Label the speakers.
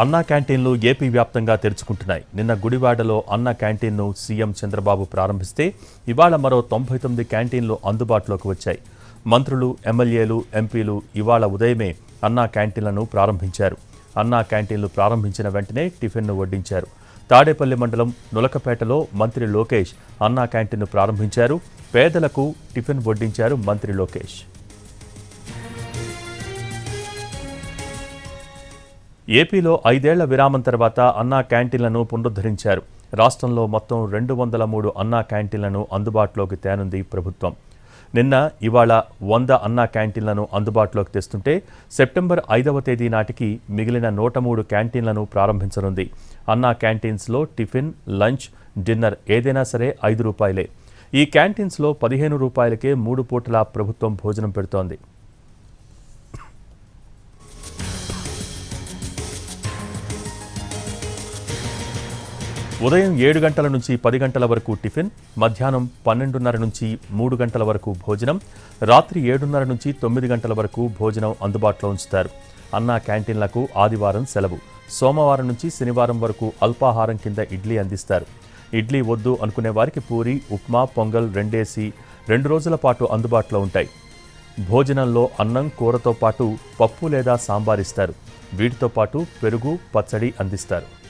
Speaker 1: అన్నా క్యాంటీన్లు ఏపీ వ్యాప్తంగా తెరుచుకుంటున్నాయి. నిన్న గుడివాడలో అన్నా క్యాంటీన్ను సీఎం చంద్రబాబు ప్రారంభిస్తే ఇవాళ మరో తొంభై తొమ్మిది క్యాంటీన్లు అందుబాటులోకి వచ్చాయి. మంత్రులు ఎమ్మెల్యేలు ఎంపీలు ఇవాళ ఉదయమే అన్నా క్యాంటీన్లను ప్రారంభించారు. అన్నా క్యాంటీన్లు ప్రారంభించిన వెంటనే టిఫిన్ను వడ్డించారు. తాడేపల్లి మండలం నులకపేటలో మంత్రి లోకేష్ అన్నా క్యాంటీన్ను ప్రారంభించారు. పేదలకు టిఫిన్ వడ్డించారు మంత్రి లోకేష్. ఏపీలో ఐదేళ్ళ విరామం తర్వాత అన్నా క్యాంటీన్లను పునరుద్ధరించారు. రాష్ట్రంలో మొత్తం రెండు వందల మూడు అన్నా క్యాంటీన్లను అందుబాటులోకి తేనుంది ప్రభుత్వం. నిన్న ఇవాళ వంద అన్నా క్యాంటీన్లను అందుబాటులోకి తెస్తుంటే సెప్టెంబర్ ఐదవ తేదీ నాటికి మిగిలిన నూట మూడు క్యాంటీన్లను ప్రారంభించనుంది. అన్నా క్యాంటీన్స్లో టిఫిన్ లంచ్ డిన్నర్ ఏదైనా సరే ఐదు రూపాయలే. ఈ క్యాంటీన్స్లో పదిహేను రూపాయలకే మూడు పూటలా ప్రభుత్వం భోజనం పెడుతోంది. ఉదయం ఏడు గంటల నుంచి పది గంటల వరకు టిఫిన్ మధ్యాహ్నం పన్నెండున్నర నుంచి మూడు గంటల వరకు భోజనం రాత్రి ఏడున్నర నుంచి తొమ్మిది గంటల వరకు భోజనం అందుబాటులో ఉంచుతారు. అన్నా క్యాంటీన్లకు ఆదివారం సెలవు. సోమవారం నుంచి శనివారం వరకు అల్పాహారం కింద ఇడ్లీ అందిస్తారు. ఇడ్లీ వద్దు అనుకునే వారికి పూరి ఉప్మా పొంగల్ రెండేసి రెండు రోజుల పాటు అందుబాటులో ఉంటాయి. భోజనంలో అన్నం కూరతో పాటు పప్పు లేదా సాంబార్ ఇస్తారు. వీటితో పాటు పెరుగు పచ్చడి అందిస్తారు.